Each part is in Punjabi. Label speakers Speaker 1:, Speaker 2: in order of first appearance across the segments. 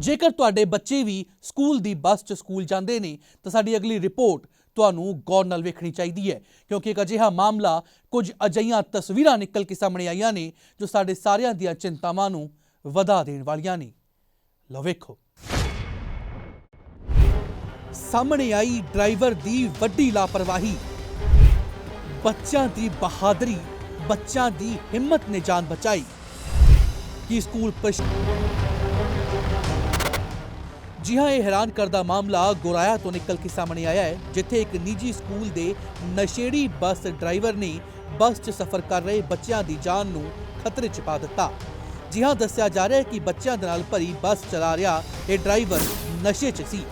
Speaker 1: ਜੇਕਰ ਤੁਹਾਡੇ ਬੱਚੇ ਵੀ ਸਕੂਲ ਦੀ ਬੱਸ 'ਚ ਸਕੂਲ ਜਾਂਦੇ ਨੇ, ਤਾਂ ਸਾਡੀ ਅਗਲੀ ਰਿਪੋਰਟ ਤੁਹਾਨੂੰ ਗੌਰ ਨਾਲ ਵੇਖਣੀ ਚਾਹੀਦੀ ਹੈ, ਕਿਉਂਕਿ ਇੱਕ ਅਜਿਹਾ ਮਾਮਲਾ ਕੁਝ ਅਜਈਆਂ ਤਸਵੀਰਾਂ ਨਿਕਲ ਕੇ ਸਾਹਮਣੇ ਆਈਆਂ ਨੇ, ਜੋ ਸਾਡੇ ਸਾਰਿਆਂ ਦੀਆਂ ਚਿੰਤਾਵਾਂ ਨੂੰ ਵਧਾ ਦੇਣ ਵਾਲੀਆਂ ਨੇ। ਲਓ ਵੇਖੋ। ਸਾਹਮਣੇ ਆਈ ਡਰਾਈਵਰ ਦੀ ਵੱਡੀ ਲਾਪਰਵਾਹੀ। ਬੱਚਿਆਂ ਦੀ ਬਹਾਦਰੀ, ਬੱਚਿਆਂ ਦੀ ਹਿੰਮਤ ਨੇ ਜਾਨ ਬਚਾਈ। ਕਿ ਸਕੂਲ ਜੀ ਹਾਂ, ਇਹ ਹੈਰਾਨ ਕਰਦਾ ਮਾਮਲਾ ਗੋਰਾਇਆ ਤੋਂ ਨਿਕਲ ਕੇ ਸਾਹਮਣੇ ਆਇਆ ਹੈ, ਜਿੱਥੇ ਇੱਕ ਨਿੱਜੀ ਸਕੂਲ ਦੇ ਨਸ਼ੇੜੀ ਬੱਸ ਡਰਾਈਵਰ ਨੇ ਬੱਸ 'ਚ ਸਫ਼ਰ ਕਰ ਰਹੇ ਬੱਚਿਆਂ ਦੀ ਜਾਨ ਨੂੰ ਖਤਰੇ 'ਚ ਪਾ ਦਿੱਤਾ। ਜੀ ਹਾਂ, ਦੱਸਿਆ ਜਾ ਰਿਹਾ ਹੈ ਕਿ ਬੱਚਿਆਂ ਦੇ ਨਾਲ ਭਰੀ ਬੱਸ ਚਲਾ ਰਿਹਾ ਇਹ ਡਰਾਈਵਰ ਨਸ਼ੇ 'ਚ ਸੀ।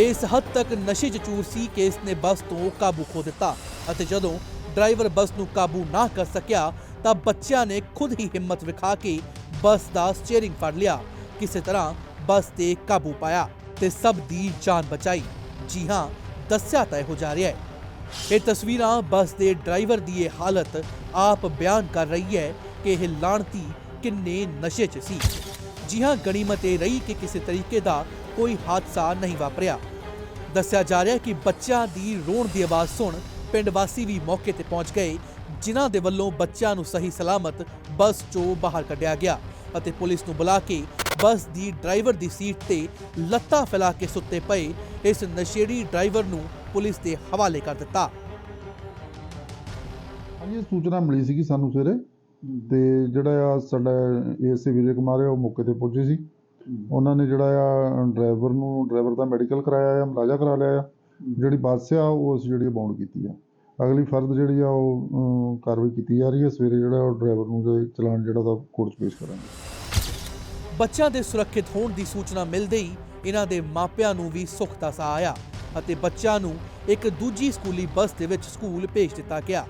Speaker 1: ਇਸ ਹੱਦ ਤੱਕ ਨਸ਼ੇ 'ਚ ਚੂਰ ਸੀ ਕਿ ਇਸ ਨੇ ਬੱਸ ਤੋਂ ਕਾਬੂ ਖੋ ਦਿੱਤਾ ਅਤੇ ਜਦੋਂ ਡਰਾਈਵਰ ਬੱਸ ਨੂੰ ਕਾਬੂ ਨਾ ਕਰ ਸਕਿਆ, ਤਾਂ ਬੱਚਿਆਂ ਨੇ ਖੁਦ ਹੀ ਹਿੰਮਤ ਵਿਖਾ ਕੇ ਬੱਸ ਦਾ ਸਟੀਅਰਿੰਗ ਫੜ ਲਿਆ। ਕਿਸੇ ਤਰ੍ਹਾਂ ਬੱਸ ਤੇ ਕਾਬੂ ਪਾਇਆ ਤੇ ਸਭ ਦੀ ਜਾਨ ਬਚਾਈ। ਜੀ ਹਾਂ, ਦੱਸਿਆ ਤਾਂ ਇਹੋ ਜਾ ਰਿਹਾ ਹੈ। ਇਹ ਤਸਵੀਰਾਂ ਬੱਸ ਦੇ ਡਰਾਈਵਰ ਦੀ ਇਹ ਹਾਲਤ ਆਪ ਬਿਆਨ ਕਰ ਰਹੀ ਹੈ ਕਿ ਇਹ ਲਾਣਤੀ ਕਿੰਨੇ ਨਸ਼ੇ 'ਚ ਸੀ। ਜੀ ਹਾਂ, ਗਣੀਮਤ ਇਹ ਰਹੀ ਕਿ ਕਿਸੇ ਤਰੀਕੇ ਦਾ ਕੋਈ ਹਾਦਸਾ ਨਹੀਂ ਵਾਪਰਿਆ। ਦੱਸਿਆ ਜਾ ਰਿਹਾ ਕਿ ਬੱਚਿਆਂ ਦੀ ਰੋਣ ਦੀ ਆਵਾਜ਼ ਸੁਣ ਪਿੰਡ ਵਾਸੀ ਵੀ ਮੌਕੇ ਤੇ ਪਹੁੰਚ ਗਏ, ਜਿਨ੍ਹਾਂ ਦੇ ਵੱਲੋਂ ਬੱਚਿਆਂ ਨੂੰ ਸਹੀ ਸਲਾਮਤ ਬੱਸ 'ਚੋਂ ਬਾਹਰ ਕੱਢਿਆ ਗਿਆ। ਅਤੇ ਪੁਲਿਸ ਨੂੰ ਬੁਲਾ ਕੇ ਬੱਸ ਦੀ ਡਰਾਈਵਰ ਦੀ ਸੀਟ ਤੇ ਲੱਤਾਂ ਫੈਲਾ ਕੇ ਸੁੱਤੇ ਪਏ ਇਸ ਨਸ਼ੇੜੀ ਡਰਾਈਵਰ ਨੂੰ ਪੁਲਿਸ ਦੇ ਹਵਾਲੇ ਕਰ ਦਿੱਤਾ।
Speaker 2: ਹਾਂਜੀ, ਇਹ ਸੂਚਨਾ ਮਿਲੀ ਸੀਗੀ ਸਾਨੂੰ ਸਵੇਰੇ ਤੇ ਜਿਹੜਾ ਆ ਸਾਡਾ ਏਐਸਏ ਵਿਜੇ ਕੁਮਾਰ ਹੈ ਉਹ ਮੌਕੇ ਤੇ ਪਹੁੰਚੇ ਸੀ। ਉਹਨਾਂ ਨੇ ਜਿਹੜਾ ਆ ਡਰਾਈਵਰ ਨੂੰ, ਡਰਾਈਵਰ ਦਾ ਮੈਡੀਕਲ ਕਰਾਇਆ ਆ, ਮੁਲਾਜ਼ਾ ਕਰਾ ਲਿਆ ਆ। ਜਿਹੜੀ ਬੱਸ ਆ, ਉਹ ਅਸੀਂ ਜਿਹੜੀ ਬਾਉਂਡ ਕੀਤੀ ਆ। ਅਗਲੀ ਫਰਦ ਜਿਹੜੀ ਆ ਉਹ ਕਾਰਵਾਈ ਕੀਤੀ ਜਾ ਰਹੀ ਹੈ। ਸਵੇਰੇ ਜਿਹੜਾ ਉਹ ਡਰਾਈਵਰ ਨੂੰ ਚਲਾਨ ਜਿਹੜਾ ਦਾ ਕੋਰਟ 'ਚ ਪੇਸ਼ ਕਰਾਂਗੇ।
Speaker 1: ਬੱਚਿਆਂ ਦੇ ਸੁਰੱਖਿਅਤ ਹੋਣ ਦੀ ਸੂਚਨਾ ਮਿਲਦੇ ਹੀ ਇਹਨਾਂ ਦੇ ਮਾਪਿਆਂ ਨੂੰ ਵੀ ਸੁੱਖ ਦਾ ਸਾਹ ਆਇਆ ਅਤੇ ਬੱਚਿਆਂ ਨੂੰ ਇੱਕ ਦੂਜੀ ਸਕੂਲੀ ਬੱਸ ਦੇ ਵਿੱਚ ਸਕੂਲ ਭੇਜ ਦਿੱਤਾ ਗਿਆ।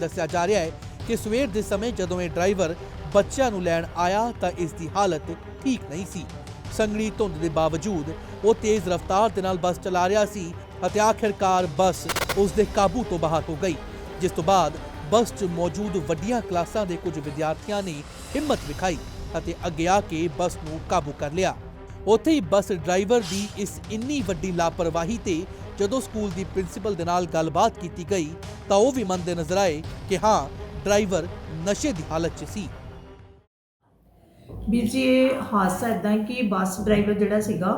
Speaker 1: ਦੱਸਿਆ ਜਾ ਰਿਹਾ ਹੈ ਕਿ ਸਵੇਰ ਦੇ ਸਮੇਂ ਜਦੋਂ ਇਹ ਡਰਾਈਵਰ ਬੱਚਿਆਂ ਨੂੰ ਲੈਣ ਆਇਆ ਤਾਂ ਇਸ ਦੀ ਹਾਲਤ ਠੀਕ ਨਹੀਂ ਸੀ। ਸੰਘਣੀ ਧੁੰਦ ਦੇ ਬਾਵਜੂਦ ਉਹ ਤੇਜ਼ ਰਫ਼ਤਾਰ ਦੇ ਨਾਲ ਬੱਸ ਚਲਾ ਰਿਹਾ ਸੀ ਅਤੇ ਆਖਿਰਕਾਰ ਬੱਸ ਉਸ ਦੇ ਕਾਬੂ ਤੋਂ ਬਾਹਰ ਹੋ ਗਈ, ਜਿਸ ਤੋਂ ਬਾਅਦ ਬੱਸ 'ਚ ਮੌਜੂਦ ਵੱਡੀਆਂ ਕਲਾਸਾਂ ਦੇ ਕੁਝ ਵਿਦਿਆਰਥੀਆਂ ਨੇ ਹਿੰਮਤ ਵਿਖਾਈ ਅਤੇ ਅੱਗੇ ਆ ਕੇ ਬੱਸ ਨੂੰ ਕਾਬੂ ਕਰ ਲਿਆ। ਉੱਥੇ ਹੀ ਬੱਸ ਡਰਾਈਵਰ ਦੀ ਇਸ ਇੰਨੀ ਵੱਡੀ ਲਾਪਰਵਾਹੀ ਤੇ ਜਦੋਂ ਸਕੂਲ ਦੀ ਪ੍ਰਿੰਸੀਪਲ ਦੇ ਨਾਲ ਗੱਲਬਾਤ ਕੀਤੀ ਗਈ, ਤਾਂ ਉਹ ਵੀ ਮੰਨਦੇ ਨਜ਼ਰ ਆਏ ਕਿ ਹਾਂ, ਡਰਾਈਵਰ ਨਸ਼ੇ ਦੀ ਹਾਲਤ 'ਚ ਸੀ।
Speaker 3: ਵੀਰ ਜੀ, ਇਹ ਹਾਦਸਾ ਇਦਾਂ ਕਿ ਬੱਸ ਡਰਾਈਵਰ ਜਿਹੜਾ ਸੀਗਾ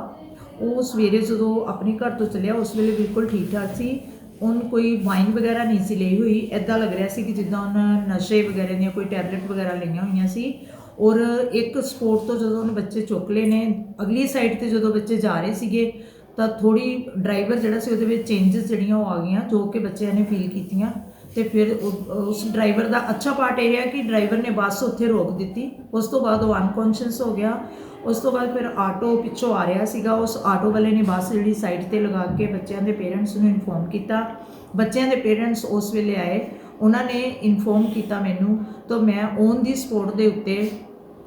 Speaker 3: ਉਹ ਸਵੇਰੇ ਜਦੋਂ ਆਪਣੇ ਘਰ ਤੋਂ ਚੱਲਿਆ, ਉਸ ਵੇਲੇ ਬਿਲਕੁਲ ਠੀਕ ਠਾਕ ਸੀ। ਉਹਨ ਕੋਈ ਵਾਈਨ ਵਗੈਰਾ ਨਹੀਂ ਸੀ ਲਈ ਹੋਈ। ਐਦਾਂ ਲੱਗ ਰਿਹਾ ਸੀ ਕਿ ਜਿੱਦਾਂ ਉਹਨ ਨਸ਼ੇ ਵਗੈਰਾ ਦੀਆਂ ਕੋਈ ਟੈਬਲੇਟ ਵਗੈਰਾ ਲਈਆਂ ਹੋਈਆਂ ਸੀ। ਔਰ ਇੱਕ ਸਪੋਰਟ ਤੋਂ ਜਦੋਂ ਉਹਨ ਬੱਚੇ ਚੁੱਕ ਲਏ ਨੇ, ਅਗਲੀ ਸਾਈਡ ਤੇ ਜਦੋਂ ਬੱਚੇ ਜਾ ਰਹੇ ਸੀਗੇ, ਤਾਂ ਥੋੜੀ ਡਰਾਈਵਰ ਜਿਹੜਾ ਸੀ ਉਹਦੇ ਵਿੱਚ ਚੇਂਜਸ ਜਿਹੜੀਆਂ ਉਹ ਆ ਗਈਆਂ, ਜੋ ਕਿ ਬੱਚਿਆਂ ਨੇ ਫੀਲ ਕੀਤੀਆਂ। ਤੇ ਫਿਰ ਉਸ ਡਰਾਈਵਰ ਦਾ ਅੱਛਾ ਪਾਰਟ ਇਹ ਰਿਹਾ ਕਿ ਡਰਾਈਵਰ ਨੇ ਬੱਸ ਉੱਥੇ ਰੋਕ ਦਿੱਤੀ। ਉਸ ਤੋਂ ਬਾਅਦ ਉਹ ਅਨਕੌਂਸ਼ੀਅਸ ਹੋ ਗਿਆ। ਉਸ ਤੋਂ ਬਾਅਦ ਫਿਰ ਆਟੋ ਪਿੱਛੋਂ ਆ ਰਿਹਾ ਸੀਗਾ। ਉਸ ਆਟੋ ਵਾਲੇ ਨੇ ਬੱਸ ਜਿਹੜੀ ਸਾਈਡ ਤੇ ਲਗਾ ਕੇ ਬੱਚਿਆਂ ਦੇ ਪੇਰੈਂਟਸ ਨੂੰ ਇਨਫੋਰਮ ਕੀਤਾ। ਬੱਚਿਆਂ ਦੇ ਪੇਰੈਂਟਸ ਉਸ ਵੇਲੇ ਆਏ। ਉਹਨਾਂ ਨੇ ਇਨਫੋਰਮ ਕੀਤਾ ਮੈਨੂੰ ਤਾਂ ਮੈਂ ਔਨ ਦੀ ਸਪੋਰਟ ਦੇ ਉੱਤੇ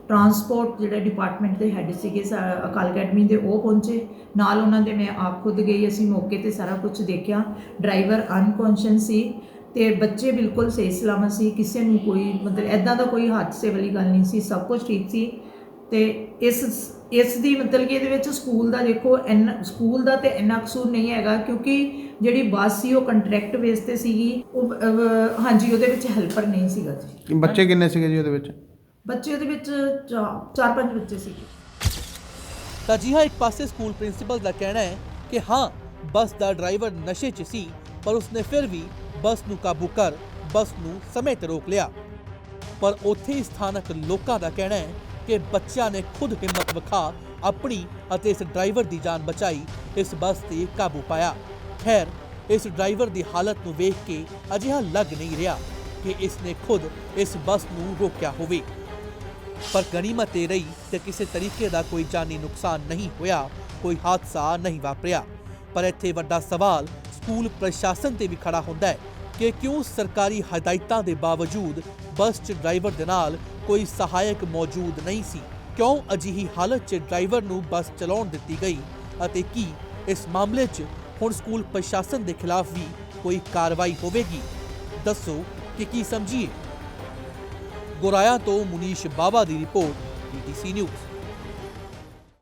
Speaker 3: ਟਰਾਂਸਪੋਰਟ ਜਿਹੜੇ ਡਿਪਾਰਟਮੈਂਟ ਦੇ ਹੈੱਡ ਸੀਗੇ ਸਾ- ਅਕਾਲ ਅਕੈਡਮੀ ਦੇ ਉਹ ਪਹੁੰਚੇ। ਨਾਲ ਉਹਨਾਂ ਦੇ ਮੈਂ ਆਪ ਖੁਦ ਗਈ। ਅਸੀਂ ਮੌਕੇ ਤੇ ਸਾਰਾ ਕੁਝ ਦੇਖਿਆ। ਡਰਾਈਵਰ ਅਨਕੌਂਸ਼ੀਅਸ ਸੀ ਤੇ ਬੱਚੇ ਬਿਲਕੁਲ ਸਹੀ ਸਲਾਮਤ ਸੀ। ਕਿਸੇ ਨੂੰ ਕੋਈ ਮਤਲਬ ਐਦਾਂ ਦਾ ਕੋਈ ਹਾਦਸੇ ਵਾਲੀ ਗੱਲ ਨਹੀਂ ਸੀ। ਸਭ ਕੁਝ ਠੀਕ ਸੀ। ਤੇ ਇਸ ਇਸ ਦੀ ਮਤਲਬ ਕਿ ਇਹਦੇ ਵਿੱਚ ਸਕੂਲ ਦਾ ਦੇਖੋ ਇੰਨਾ ਸਕੂਲ ਦਾ ਤੇ ਇੰਨਾ ਕਸੂਰ ਨਹੀਂ ਹੈਗਾ ਕਿਉਂਕਿ ਜਿਹੜੀ ਬੱਸ ਸੀ ਉਹ ਕੰਟਰੈਕਟ ਬੇਸ ਤੇ ਸੀਗੀ ਉਹ ਹਾਂਜੀ ਉਹਦੇ ਵਿੱਚ ਹੈਲਪਰ ਨਹੀਂ ਸੀਗਾ ਜੀ।
Speaker 4: ਬੱਚੇ ਕਿੰਨੇ ਸੀਗੇ ਜੀ ਉਹਦੇ ਵਿੱਚ?
Speaker 3: ਬੱਚੇ ਉਹਦੇ ਵਿੱਚ ਚਾ- ਚਾਰ ਪੰਜ ਬੱਚੇ ਸੀਗੇ।
Speaker 1: ਤਾਂ ਜੀ ਹਾਂ ਇੱਕ ਪਾਸੇ ਸਕੂਲ ਪ੍ਰਿੰਸੀਪਲ ਦਾ ਕਹਿਣਾ ਹੈ ਕਿ ਹਾਂ ਬੱਸ ਦਾ ਡਰਾਈਵਰ ਨਸ਼ੇ 'ਚ ਸੀ ਪਰ ਉਸਨੇ ਫਿਰ ਵੀ ਬੱਸ ਨੂੰ ਕਾਬੂ ਕਰ ਬੱਸ ਨੂੰ ਸਮੇਂ ਤੇ ਰੋਕ ਲਿਆ। ਪਰ ਉੱਥੇ ਹੀ ਸਥਾਨਕ ਲੋਕਾਂ ਦਾ ਕਹਿਣਾ ਹੈ ਕਿ ਬੱਚਿਆਂ ਨੇ ਖੁਦ ਹਿੰਮਤ ਵਿਖਾ ਆਪਣੀ ਅਤੇ ਇਸ ਡਰਾਈਵਰ ਦੀ ਜਾਨ ਬਚਾਈ, ਇਸ ਬੱਸ ਤੇ ਕਾਬੂ ਪਾਇਆ। ਖੈਰ, ਇਸ ਡਰਾਈਵਰ ਦੀ ਹਾਲਤ ਨੂੰ ਵੇਖ ਕੇ ਅਜਿਹਾ ਲੱਗ ਨਹੀਂ ਰਿਹਾ ਕਿ ਇਸ ਨੇ ਖੁਦ ਇਸ ਬੱਸ ਨੂੰ ਰੋਕਿਆ ਹੋਵੇ। ਪਰ ਗਨੀਮਤ ਇਹ ਰਹੀ ਕਿ ਕਿਸੇ ਤਰੀਕੇ ਦਾ ਕੋਈ ਜਾਨੀ ਨੁਕਸਾਨ ਨਹੀਂ ਹੋਇਆ, ਕੋਈ ਹਾਦਸਾ ਨਹੀਂ ਵਾਪਰਿਆ। ਪਰ ਇੱਥੇ ਵੱਡਾ ਸਵਾਲ ਸਕੂਲ ਪ੍ਰਸ਼ਾਸਨ ਤੇ ਵੀ ਖੜਾ ਹੁੰਦਾ ਹੈ ਕਿ ਕਿਉਂ ਸਰਕਾਰੀ ਹਦਾਇਤਾਂ ਦੇ ਬਾਵਜੂਦ ਬੱਸ 'ਚ ਡਰਾਈਵਰ ਦੇ ਨਾਲ ਕੋਈ ਸਹਾਇਕ ਮੌਜੂਦ ਨਹੀਂ ਸੀ। ਕਿਉਂ ਅਜਿਹੀ ਹਾਲਤ 'ਚ ਡਰਾਈਵਰ ਨੂੰ ਬੱਸ ਚਲਾਉਣ ਦਿੱਤੀ ਗਈ ਅਤੇ ਕੀ ਇਸ ਮਾਮਲੇ 'ਚ ਹੁਣ ਸਕੂਲ ਪ੍ਰਸ਼ਾਸਨ ਦੇ ਖਿਲਾਫ ਵੀ ਕੋਈ ਕਾਰਵਾਈ ਹੋਵੇਗੀ? ਦੱਸੋ ਕਿ ਕੀ ਸਮਝੀਏ। ਗੁਰਾਇਆ ਤੋਂ ਮੁਨੀਸ਼ ਬਾਵਾ ਦੀ ਰਿਪੋਰਟ ਡੀਟੀਸੀ ਨਿਊਜ਼।